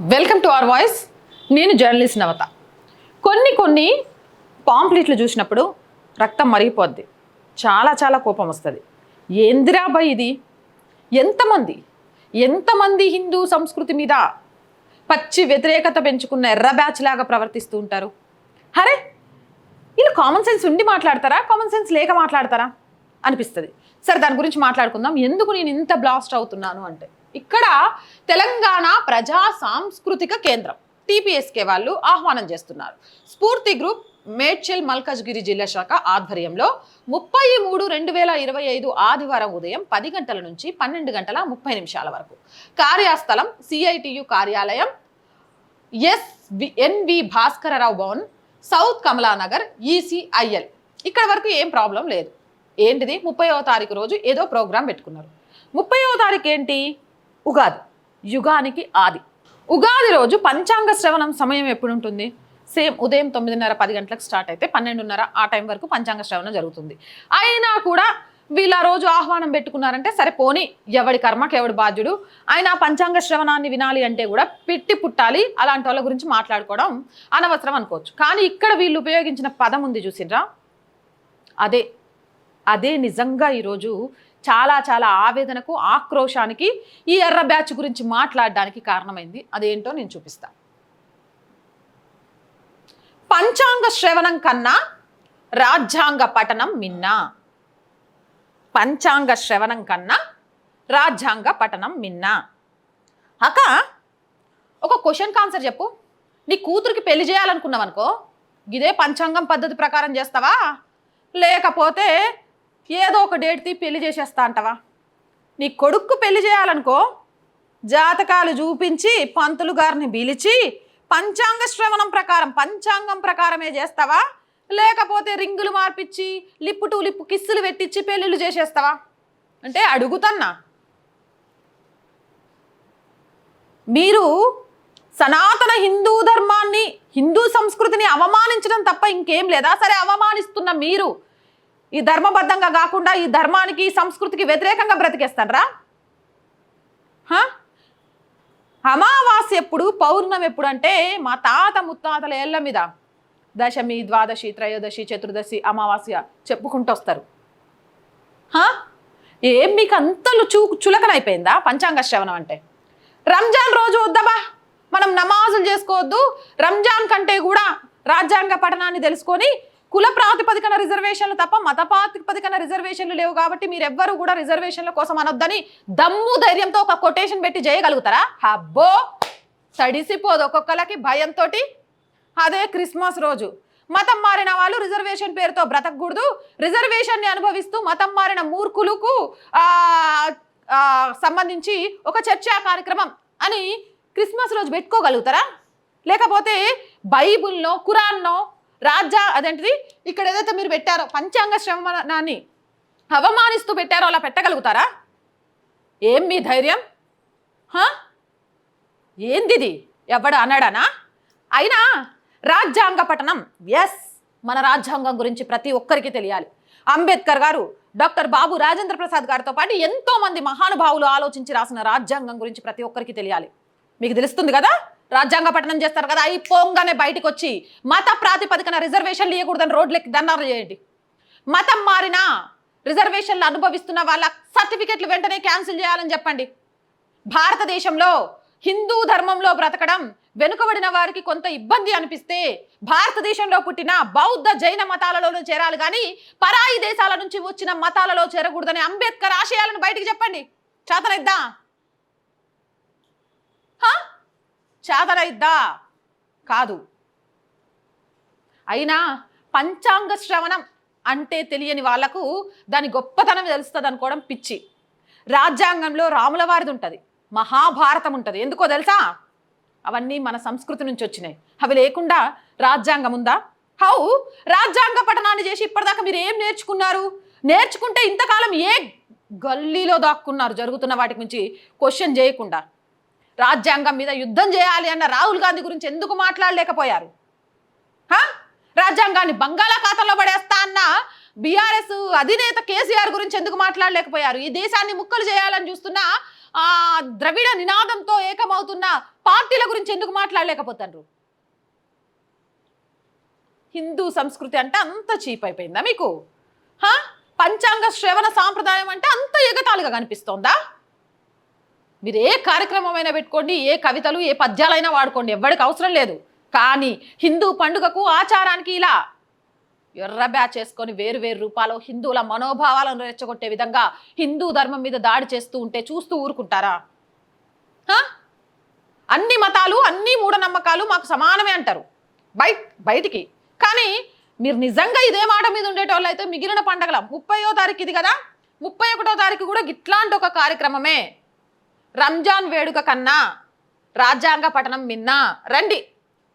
Welcome to our voice నేను journalist Navata. కొన్ని కొన్ని పాంప్లెట్లు చూసినప్పుడు రక్తం మరిగిపోద్ది. చాలా చాలా కోపం వస్తుంది. ఏందిరాబాయ్ ఇది? ఎంతమంది? ఎంతమంది హిందూ సంస్కృతి మీద పచ్చి వ్యతిరేకత పెంచుకున్న ఎర్ర బ్యాచ్ లాగా ప్రవర్తిస్తూ ఉంటారు? అరే వీళ్ళు కామన్ సెన్స్ ఉండి మాట్లాడతారా? కామన్ సెన్స్ లేక మాట్లాడతారా? అనిపిస్తుంది. సరే దాని గురించి మాట్లాడుకుందాం. ఎందుకు నేను ఇంత బ్లాస్ట్ అవుతున్నాను అంటే ఇక్కడ తెలంగాణ ప్రజా సాంస్కృతిక కేంద్రం టీపీఎస్కే వాళ్ళు ఆహ్వానం చేస్తున్నారు. స్ఫూర్తి గ్రూప్ మేడ్చల్ మల్కజ్గిరి జిల్లా శాఖ ఆధ్వర్యంలో ముప్పై మూడు రెండు వేల ఇరవై ఐదు ఆదివారం ఉదయం పది గంటల నుంచి పన్నెండు గంటల ముప్పై నిమిషాల వరకు. కార్యస్థలం సిఐటియు కార్యాలయం S N V Bhaskararao Bhavan south Kamalanagar ECIL ఇక్కడ వరకు ఏం ప్రాబ్లం లేదు. ఏంటిది? ముప్పైవ తారీఖు రోజు ఏదో ప్రోగ్రాం పెట్టుకున్నారు. ముప్పైవ తారీఖు ఏంటి? ఉగాది. యుగానికి ఆది. ఉగాది రోజు పంచాంగ శ్రవణం సమయం ఎప్పుడు ఉంటుంది సేమ్ ఉదయం తొమ్మిదిన్నర పది గంటలకు స్టార్ట్ అయితే పన్నెండున్నర ఆ టైం వరకు పంచాంగ శ్రవణం జరుగుతుంది. అయినా కూడా వీళ్ళు ఆ రోజు ఆహ్వానం పెట్టుకున్నారంటే సరే పోని ఎవడి కర్మకి ఎవడి బాధ్యుడు? ఆయన పంచాంగ శ్రవణాన్ని వినాలి అంటే కూడా పెట్టి పుట్టాలి అలాంటి వాళ్ళ గురించి మాట్లాడుకోవడం అనవసరం అనుకోవచ్చు. కానీ ఇక్కడ వీళ్ళు ఉపయోగించిన పదం ఉంది చూసిండ్రా అదే అదే నిజంగా ఈరోజు చాలా చాలా ఆవేదనకు ఆక్రోశానికి ఈ ఎర్ర బ్యాచ్ గురించి మాట్లాడడానికి కారణమైంది. అదేంటో నేను చూపిస్తాను పంచాంగ శ్రవణం కన్నా రాజ్యాంగ పఠనం మిన్నా. పంచాంగ శ్రవణం కన్నా రాజ్యాంగ పఠనం మిన్నా. అక ఒక క్వశ్చన్ ఆన్సర్ చెప్పు. నీ కూతురికి పెళ్ళి చేయాలనుకున్నావనుకో ఇదే పంచాంగం పద్ధతి ప్రకారం చేస్తావా? లేకపోతే ఏదో ఒక డేట్ తీ పెళ్ళి చేసేస్తా అంటవా? నీ కొడుక్కు పెళ్ళి చేయాలనుకో జాతకాలు చూపించి పంతులు గారిని పిలిచి పంచాంగ శ్రవణం ప్రకారం పంచాంగం ప్రకారమే చేస్తావా? లేకపోతే రింగులు మార్పిచ్చి లిప్పు టు లిప్పు కిస్సులు పెట్టించి పెళ్ళిళ్ళు చేసేస్తావా? అంటే అడుగుతన్నా. మీరు సనాతన హిందూ ధర్మాన్ని హిందూ సంస్కృతిని అవమానించడం తప్ప ఇంకేం లేదా? సరే అవమానిస్తున్న మీరు ఈ ధర్మబద్ధంగా కాకుండా ఈ ధర్మానికి సంస్కృతికి వ్యతిరేకంగా బ్రతికేస్తానరా? అమావాస్య ఎప్పుడు పౌర్ణమి ఎప్పుడు అంటే మా తాత ముత్తాతల ఏళ్ళ మీద. దశమి ద్వాదశి త్రయోదశి చతుర్దశి అమావాస్య చెప్పుకుంటూ వస్తారు. ఏం మీకు అంతలు చూ చులకనైపోయిందా పంచాంగ శ్రవణం అంటే. రంజాన్ రోజు వద్దబా మనం నమాజులు చేసుకోవద్దు. రంజాన్ కంటే కూడా రాజ్యాంగ పఠనాన్ని తెలుసుకొని కుల ప్రాతిపదికన రిజర్వేషన్లు తప్ప మత ప్రాతిపదికన రిజర్వేషన్లు లేవు కాబట్టి మీరెవ్వరూ కూడా రిజర్వేషన్ల కోసం అనొద్దని దమ్ము ధైర్యంతో ఒక కొటేషన్ పెట్టి చేయగలుగుతారా హబ్బో తడిసిపోదు ఒక్కొక్కలకి భయంతో అదే క్రిస్మస్ రోజు. మతం మారిన వాళ్ళు రిజర్వేషన్ పేరుతో బ్రతకూడదు రిజర్వేషన్ని అనుభవిస్తూ మతం మారిన మూర్ఖులకు సంబంధించి ఒక చర్చా కార్యక్రమం అని క్రిస్మస్ రోజు పెట్టుకోగలుగుతారా? లేకపోతే బైబుల్నో ఖురాన్నో రాజ్య అదేంటిది? ఇక్కడ ఏదైతే మీరు పెట్టారో పంచాంగ శ్రమణాన్ని అవమానిస్తూ పెట్టారో అలా పెట్టగలుగుతారా? ఏం మీ ధైర్యం? ఏందిది? ఎవడు అన్నాడానా? అయినా రాజ్యాంగ పఠనం ఎస్ మన రాజ్యాంగం గురించి ప్రతి ఒక్కరికి తెలియాలి. అంబేద్కర్ గారు డాక్టర్ బాబు రాజేంద్ర ప్రసాద్ గారితో పాటు ఎంతోమంది మహానుభావులు ఆలోచించి రాసిన రాజ్యాంగం గురించి ప్రతి ఒక్కరికి తెలియాలి. మీకు తెలుస్తుంది కదా? రాజ్యాంగ పఠనం చేస్తారు కదా? అయి పోంగానే బయటకు వచ్చి మత ప్రాతిపదికన రిజర్వేషన్లు ఇవ్వకూడదని రోడ్లకి దండాలు చేయండి. మతం మారినా రిజర్వేషన్లు అనుభవిస్తున్న వాళ్ళ సర్టిఫికెట్లు వెంటనే క్యాన్సిల్ చేయాలని చెప్పండి. భారతదేశంలో హిందూ ధర్మంలో బ్రతకడం వెనుకబడిన వారికి కొంత ఇబ్బంది అనిపిస్తే భారతదేశంలో పుట్టిన బౌద్ధ జైన మతాలలోనూ చేరాలి కానీ పరాయి దేశాల నుంచి వచ్చిన మతాలలో చేరకూడదని అంబేద్కర్ ఆశయాలను బయటికి చెప్పండి. చేతనైద్దా హా? చేతనైద్దా కాదు. అయినా పంచాంగ శ్రవణం అంటే తెలియని వాళ్ళకు దాని గొప్పతనం తెలుస్తుంది అనుకోవడం పిచ్చి. రాజ్యాంగంలో రాముల వారిది ఉంటుంది మహాభారతం ఉంటుంది. ఎందుకో తెలుసా? అవన్నీ మన సంస్కృతి నుంచి వచ్చినాయి. అవి లేకుండా రాజ్యాంగం ఉందా? హౌ? రాజ్యాంగ పఠనాన్ని చేసి ఇప్పటిదాకా మీరు ఏం నేర్చుకున్నారు? నేర్చుకుంటే ఇంతకాలం ఏ గల్లీలో దాక్కున్నారు జరుగుతున్న వాటి గురించి క్వశ్చన్ చేయకుండా. రాజ్యాంగం మీద యుద్ధం చేయాలి అన్న రాహుల్ గాంధీ గురించి ఎందుకు మాట్లాడలేకపోయారు? రాజ్యాంగాన్ని బంగాళాఖాతంలో పడేస్తా అన్న బీఆర్ఎస్ అధినేత కేసీఆర్ గురించి ఎందుకు మాట్లాడలేకపోయారు? ఈ దేశాన్ని ముక్కలు చేయాలని చూస్తున్న ఆ ద్రవిడ నినాదంతో ఏకమవుతున్న పార్టీల గురించి ఎందుకు మాట్లాడలేకపోతారు? హిందూ సంస్కృతి అంటే అంత చీప్ అయిపోయిందా మీకు? పంచాంగ శ్రవణ సాంప్రదాయం అంటే అంత ఎగతాళిగా కనిపిస్తోందా? మీరు ఏ కార్యక్రమమైనా పెట్టుకోండి ఏ కవితలు ఏ పద్యాలైనా వాడుకోండి ఎవరికి అవసరం లేదు. కానీ హిందూ పండుగకు ఆచారానికి ఇలా ఎర్ర బ్యాచ్ చేసుకొని వేరు వేరు రూపాలు హిందువుల మనోభావాలను రెచ్చగొట్టే విధంగా హిందూ ధర్మం మీద దాడి చేస్తూ ఉంటే చూస్తూ ఊరుకుంటారా? అన్ని మతాలు అన్ని మూఢనమ్మకాలు మాకు సమానమే అంటారు. బయట బయటికి. కానీ మీరు నిజంగా ఇదే మాట మీద ఉండేటోళ్ళు అయితే మిగిలిన పండగల ముప్పయో తారీఖు ఇది కదా? ముప్పై ఒకటో తారీఖు కూడా ఇట్లాంటి ఒక కార్యక్రమమే. రంజాన్ వేడుక కన్నా రాజ్యాంగ పఠనం మిన్న రండి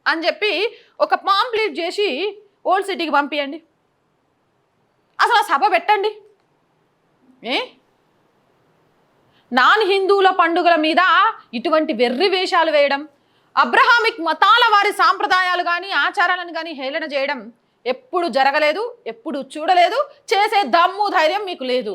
అని చెప్పి ఒక పాంప్లీట్ చేసి ఓల్డ్ సిటీకి పంపించండి అసలు ఆ సభ పెట్టండి. ఏ? నాన్ హిందువుల పండుగల మీద ఇటువంటి వెర్రి వేషాలు వేయడం అబ్రహామిక్ మతాల వారి సాంప్రదాయాలు కానీ ఆచారాలను కానీ హేళన చేయడం ఎప్పుడు జరగలేదు ఎప్పుడు చూడలేదు చేసే దమ్ము ధైర్యం మీకు లేదు.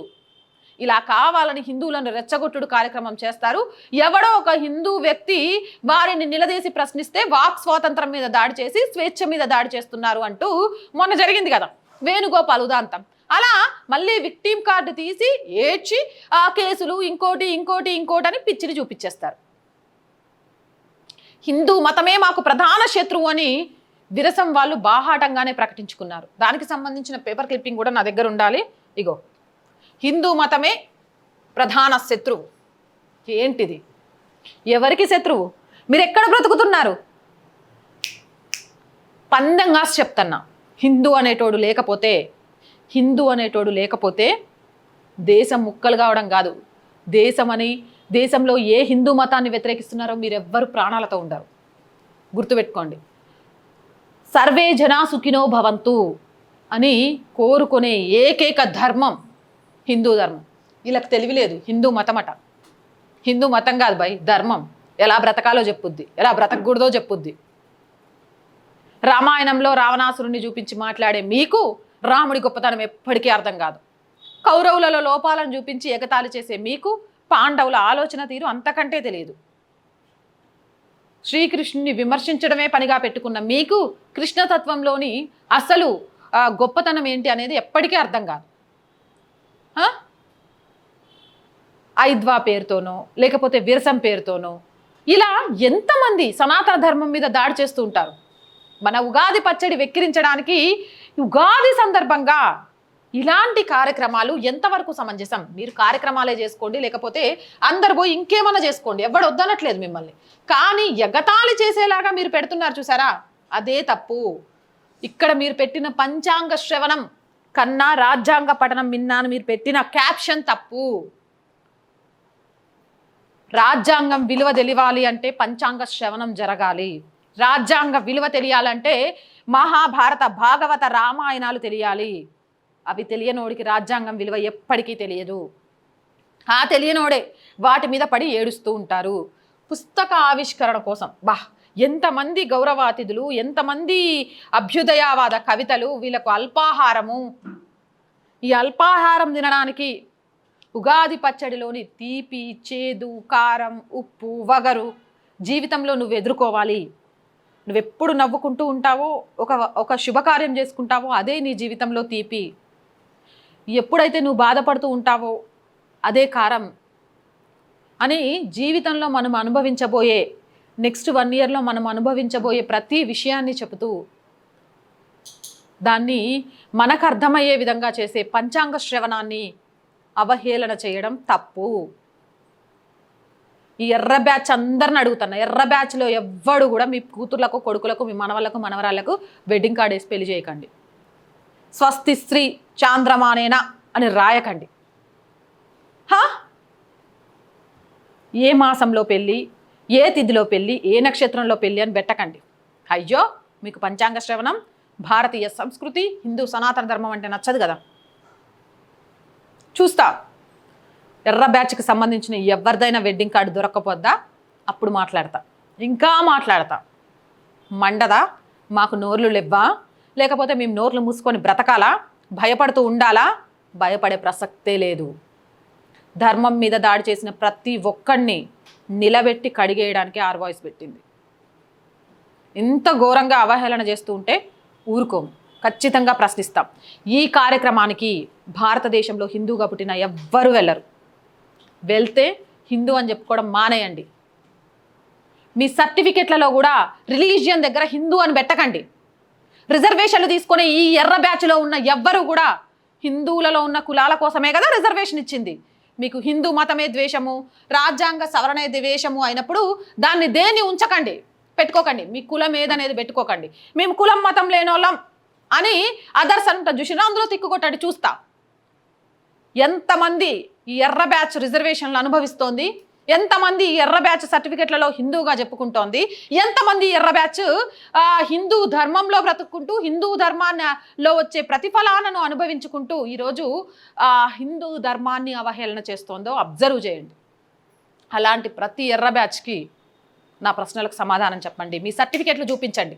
ఇలా కావాలని హిందువులను రెచ్చగొట్టుడు కార్యక్రమం చేస్తారు. ఎవడో ఒక హిందూ వ్యక్తి వారిని నిలదీసి ప్రశ్నిస్తే వాక్ స్వాతంత్రం మీద దాడి చేసి స్వేచ్ఛ మీద దాడి చేస్తున్నారు అంటూ మొన్న జరిగింది కదా వేణుగోపాల్ ఉదాంతం. అలా మళ్ళీ విక్టీమ్ కార్డు తీసి ఏడ్చి ఆ కేసులు ఇంకోటి ఇంకోటి ఇంకోటి అని పిచ్చిని చూపించేస్తారు హిందూ మతమే మాకు ప్రధాన శత్రువు అని విరసం వాళ్ళు బాహాటంగానే ప్రకటించుకున్నారు. దానికి సంబంధించిన పేపర్ క్లిప్పింగ్ కూడా నా దగ్గర ఉండాలి. ఇగో. హిందూ మతమే ప్రధాన శత్రువు. ఏంటిది? ఎవరికి శత్రువు? మీరు ఎక్కడ బ్రతుకుతున్నారు పందంగా చెప్తున్నా. హిందూ అనేటోడు లేకపోతే హిందూ అనేటోడు లేకపోతే దేశం ముక్కలు కావడం కాదు. దేశం అని దేశంలో ఏ హిందూ మతాన్ని వ్యతిరేకిస్తున్నారో మీరెవ్వరు ప్రాణాలతో ఉండరు. గుర్తుపెట్టుకోండి. సర్వే జనా సుఖినో భవంతు అని కోరుకునే ఏకైక ధర్మం హిందూ ధర్మం. వీళ్ళకి తెలివిలేదు హిందూ మతం అట. హిందూ మతం కాదు భయ్ ధర్మం. ఎలా బ్రతకాలో చెప్పుద్ది. ఎలా బ్రతకూడదో చెప్పుద్ది. రామాయణంలో రావణాసురుణ్ణి చూపించి మాట్లాడే మీకు రాముడి గొప్పతనం ఎప్పటికీ అర్థం కాదు. కౌరవులలో లోపాలను చూపించి ఎగతాళి చేసే మీకు పాండవుల ఆలోచన తీరు అంతకంటే తెలియదు. శ్రీకృష్ణుని విమర్శించడమే పనిగా పెట్టుకున్న మీకు కృష్ణతత్వంలోని అసలు గొప్పతనం ఏంటి అనేది ఎప్పటికీ అర్థం కాదు. ఐద్వా పేరుతోనో లేకపోతే విరసం పేరుతోనో ఇలా ఎంతమంది సనాతన ధర్మం మీద దాడి చేస్తూ ఉంటారు? మన ఉగాది పచ్చడి వెక్కిరించడానికి ఉగాది సందర్భంగా ఇలాంటి కార్యక్రమాలు ఎంతవరకు సమంజసం? మీరు కార్యక్రమాలే చేసుకోండి లేకపోతే అందరు పోయి ఇంకేమైనా చేసుకోండి. ఎవడు వద్దనట్లేదు మిమ్మల్ని. కానీ ఎగతాళి చేసేలాగా మీరు పెడుతున్నారు చూసారా? అదే తప్పు. ఇక్కడ మీరు పెట్టిన పంచాంగ శ్రవణం కన్నా రాజ్యాంగ పఠనం విన్నాను మీరు పెట్టిన క్యాప్షన్ తప్పు. రాజ్యాంగం విలువ తెలియాలి అంటే పంచాంగ శ్రవణం జరగాలి. రాజ్యాంగ విలువ తెలియాలంటే మహాభారత భాగవత రామాయణాలు తెలియాలి. అవి తెలియనోడికి రాజ్యాంగం విలువ ఎప్పటికీ తెలియదు. ఆ తెలియనోడే వాటి మీద పడి ఏడుస్తూ ఉంటారు. పుస్తక ఆవిష్కరణ కోసం. బా ఎంతమంది గౌరవాతిథులు ఎంతమంది అభ్యుదయవాద కవితలు వీళ్ళకు అల్పాహారము. ఈ అల్పాహారం తినడానికి ఉగాది పచ్చడిలోని తీపి చేదు కారం ఉప్పు వగరు జీవితంలో నువ్వు ఎదుర్కోవాలి. నువ్వెప్పుడు నవ్వుకుంటూ ఉంటావో ఒక ఒక శుభకార్యం చేసుకుంటావో అదే నీ జీవితంలో తీపి. ఎప్పుడైతే నువ్వు బాధపడుతూ ఉంటావో అదే కారం. అని జీవితంలో మనం అనుభవించబోయే నెక్స్ట్ వన్ ఇయర్లో మనం అనుభవించబోయే ప్రతి విషయాన్ని చెబుతూ దాన్ని మనకు అర్థమయ్యే విధంగా చేసే పంచాంగ శ్రవణాన్ని అవహేళన చేయడం తప్పు. ఈ ఎర్ర బ్యాచ్ అందరిని అడుగుతున్నా. ఎర్ర బ్యాచ్లో ఎవ్వడు కూడా మీ కూతుర్లకు కొడుకులకు మీ మనవళ్ళకు మనవరాలకు వెడ్డింగ్ కార్డ్ వేసి పెళ్ళి చేయకండి. స్వస్తి స్త్రీ చాంద్రమానేనా అని రాయకండి. హా? ఏ మాసంలో పెళ్ళి? ఏ తిథిలో పెళ్ళి ఏ నక్షత్రంలో పెళ్ళి అని పెట్టకండి అయ్యో మీకు పంచాంగ శ్రవణం భారతీయ సంస్కృతి హిందూ సనాతన ధర్మం అంటే నచ్చదు కదా. చూస్తా. ఎర్ర బ్యాచ్కి సంబంధించిన ఎవరిదైనా వెడ్డింగ్ కార్డు దొరక్కపోద్దా? అప్పుడు మాట్లాడతా. ఇంకా మాట్లాడతా. మండదా? మాకు నోర్లు లేవ్వా? లేకపోతే మేము నోర్లు మూసుకొని బ్రతకాలా? భయపడుతూ ఉండాలా? భయపడే ప్రసక్తే లేదు. ధర్మం మీద దాడి చేసిన ప్రతి ఒక్కడిని నిలబెట్టి కడిగేయడానికి ఆర్ వాయిస్ పెట్టింది. ఇంత ఘోరంగా అవహేళన చేస్తూ ఉంటే ఊరుకోము. ఖచ్చితంగా ప్రశ్నిస్తాం. ఈ కార్యక్రమానికి భారతదేశంలో హిందూగా పుట్టిన ఎవ్వరు వెళ్ళరు. వెళ్తే హిందూ అని చెప్పుకోవడం మానేయండి. మీ సర్టిఫికెట్లలో కూడా రిలీజియన్ దగ్గర హిందూ అని పెట్టకండి. రిజర్వేషన్లు తీసుకునే ఈ ఎర్ర బ్యాచ్లో ఉన్న ఎవ్వరు కూడా హిందువులలో ఉన్న కులాల కోసమే కదా రిజర్వేషన్ ఇచ్చింది. మీకు హిందూ మతమే ద్వేషము రాజ్యాంగ సవరణే ద్వేషము అయినప్పుడు దాన్ని దేన్ని ఉంచకండి? పెట్టుకోకండి. మీ కులం ఏదనేది పెట్టుకోకండి. మేము కులం మతం లేనోళ్ళం అని అదర్స్ అంట చూసినా అందులో తిక్కుకొట్టండి చూస్తా. ఎంతమంది ఈ ఎర్ర బ్యాచ్ రిజర్వేషన్లు అనుభవిస్తోంది? ఎంతమంది ఎర్ర బ్యాచ్ సర్టిఫికెట్లలో హిందూగా చెప్పుకుంటోంది? ఎంతమంది ఎర్ర బ్యాచ్ హిందూ ధర్మంలో బ్రతుక్కుంటూ హిందూ ధర్మాల్లో వచ్చే ప్రతిఫలాలను అనుభవించుకుంటూ ఈరోజు ఆ, హిందూ ధర్మాన్ని అవహేళన చేస్తోందో అబ్జర్వ్ చేయండి. అలాంటి ప్రతి ఎర్ర బ్యాచ్కి నా ప్రశ్నలకు సమాధానం చెప్పండి. మీ సర్టిఫికెట్లు చూపించండి.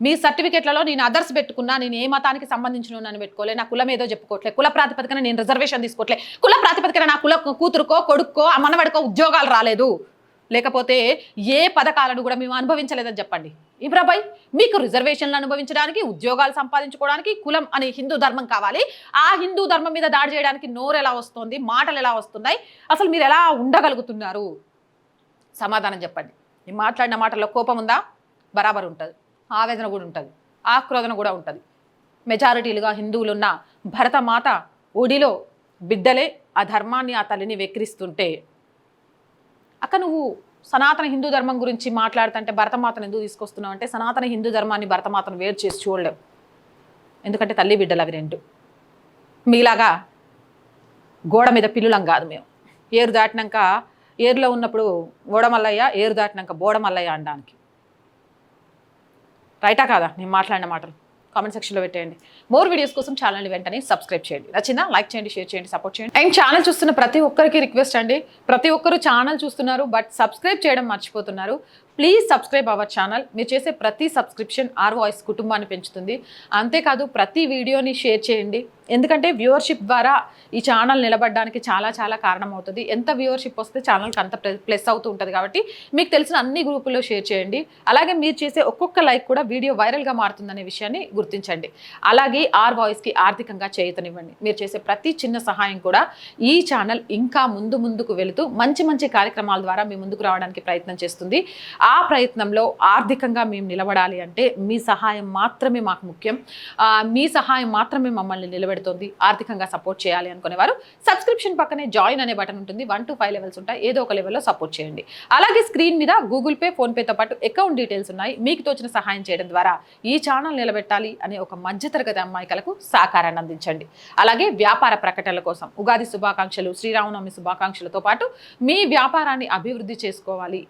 మీ సర్టిఫికెట్లలో నేను అదర్స్ పెట్టుకున్నా నేను ఏ మతానికి సంబంధించిన నన్ను పెట్టుకోలే నా కులం ఏదో చెప్పుకోవట్లే కుల ప్రాతిపదికన నేను రిజర్వేషన్ తీసుకోవట్లే కుల ప్రాతిపదికన నా కుల కూతురుకో కొడుక్కో ఆ మనవడికో ఉద్యోగాలు రాలేదు. లేకపోతే ఏ పథకాలను కూడా మేము అనుభవించలేదని చెప్పండి. ఇబ్రాబాయ్ మీకు రిజర్వేషన్లు అనుభవించడానికి ఉద్యోగాలు సంపాదించుకోవడానికి కులం అనే హిందూ ధర్మం కావాలి. ఆ హిందూ ధర్మం మీద దాడి చేయడానికి నోరు ఎలా వస్తుంది మాటలు ఎలా వస్తున్నాయి అసలు మీరు ఎలా ఉండగలుగుతున్నారు? సమాధానం చెప్పండి. నేను మాట్లాడిన మాటల్లో కోపం ఉందా? బరాబర్ ఉంటుంది ఆవేదన కూడా ఉంటుంది ఆక్రోధన కూడా ఉంటుంది. మెజారిటీలుగా హిందువులున్న భరతమాత ఒడిలో బిడ్డలే ఆ ధర్మాన్ని ఆ తల్లిని వెక్కిరిస్తుంటే అక్క నువ్వు సనాతన హిందూ ధర్మం గురించి మాట్లాడుతుంటే భరతమాతను ఎందుకు తీసుకొస్తున్నావు అంటే సనాతన హిందూ ధర్మాన్ని భరతమాతను వేరు చేసి చూడలేవు. ఎందుకంటే తల్లి బిడ్డలు అవి రెండు. మీలాగా గోడ మీద పిల్లులం కాదు మేము. ఏరు దాటినాక ఏరులో ఉన్నప్పుడు ఓడమల్లయ్య ఏరు దాటినాక బోడమల్లయ్య అనడానికి రైటా కాదా? నేను మాట్లాడిన మాటలు. కామెంట్ సెక్షన్లో పెట్టేయండి. మోర్ వీడియోస్ కోసం ఛానల్ని వెంటనే సబ్స్క్రైబ్ చేయండి. నచ్చిందా? లైక్ చేయండి షేర్ చేయండి సపోర్ట్ చేయండి. అండ్ ఛానల్ చూస్తున్న ప్రతి ఒక్కరికి రిక్వెస్ట్ అండి. ప్రతి ఒక్కరు ఛానల్ చూస్తున్నారు బట్ సబ్స్క్రైబ్ చేయడం మర్చిపోతున్నారు. ప్లీజ్ సబ్స్క్రైబ్ అవర్ ఛానల్ మీరు చేసే ప్రతి సబ్స్క్రిప్షన్ ఆర్ వాయిస్ కుటుంబాన్ని పెంచుతుంది. అంతేకాదు ప్రతి వీడియోని షేర్ చేయండి. ఎందుకంటే వ్యూవర్షిప్ ద్వారా ఈ ఛానల్ నిలబడడానికి చాలా చాలా కారణం అవుతుంది ఎంత వ్యూవర్షిప్ వస్తే ఛానల్కి అంత ప్లస్ అవుతూ ఉంటుంది కాబట్టి మీకు తెలిసిన అన్ని గ్రూపుల్లో షేర్ చేయండి. అలాగే మీరు చేసే ఒక్కొక్క లైక్ కూడా వీడియో వైరల్గా మారుతుందనే విషయాన్ని గుర్తించండి. అలాగే ఆర్ వాయిస్కి ఆర్థికంగా చేయుతనివ్వండి. మీరు చేసే ప్రతి చిన్న సహాయం కూడా ఈ ఛానల్ ఇంకా ముందు ముందుకు వెళుతూ మంచి మంచి కార్యక్రమాల ద్వారా మీ ముందుకు రావడానికి ప్రయత్నం చేస్తుంది. ఆ ప్రయత్నంలో ఆర్థికంగా మేము నిలబడాలి అంటే మీ సహాయం మాత్రమే మాకు ముఖ్యం. మీ సహాయం మాత్రమే మమ్మల్ని నిలబెడుతుంది. ఆర్థికంగా సపోర్ట్ చేయాలి అనుకునేవారు. సబ్స్క్రిప్షన్ పక్కనే జాయిన్ అనే బటన్ ఉంటుంది. వన్ టు ఫైవ్ లెవెల్స్ ఉంటాయి. ఏదో ఒక లెవెల్లో సపోర్ట్ చేయండి. అలాగే స్క్రీన్ మీద గూగుల్ పే ఫోన్పేతో పాటు అకౌంట్ డీటెయిల్స్ ఉన్నాయి. మీకు తోచిన సహాయం చేయడం ద్వారా ఈ ఛానల్ నిలబెట్టాలి అనే ఒక మధ్యతరగతి అమ్మాయికలకు సహకారాన్ని అందించండి. అలాగే వ్యాపార ప్రకటనల కోసం ఉగాది శుభాకాంక్షలు శ్రీరామనవమి శుభాకాంక్షలతో పాటు మీ వ్యాపారాన్ని అభివృద్ధి చేసుకోవాలి.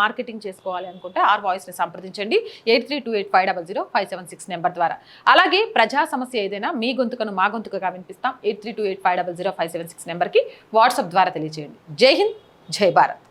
మార్కెటింగ్ మార్కెటింగ్ చేసుకోవాలి అనుకుంటే ఆర్ వాయిస్ని సంప్రదించండి. Eight three two eight five double zero five seven six number ద్వారా. అలాగే ప్రజా సమస్య ఏదైనా మీ గొంతుకను మా గొంతుకగా వినిపిస్తాం. Eight three two eight five double zero five seven six నెంబర్కి వాట్సాప్ ద్వారా తెలియజేయండి జై హింద్ జై భారత్.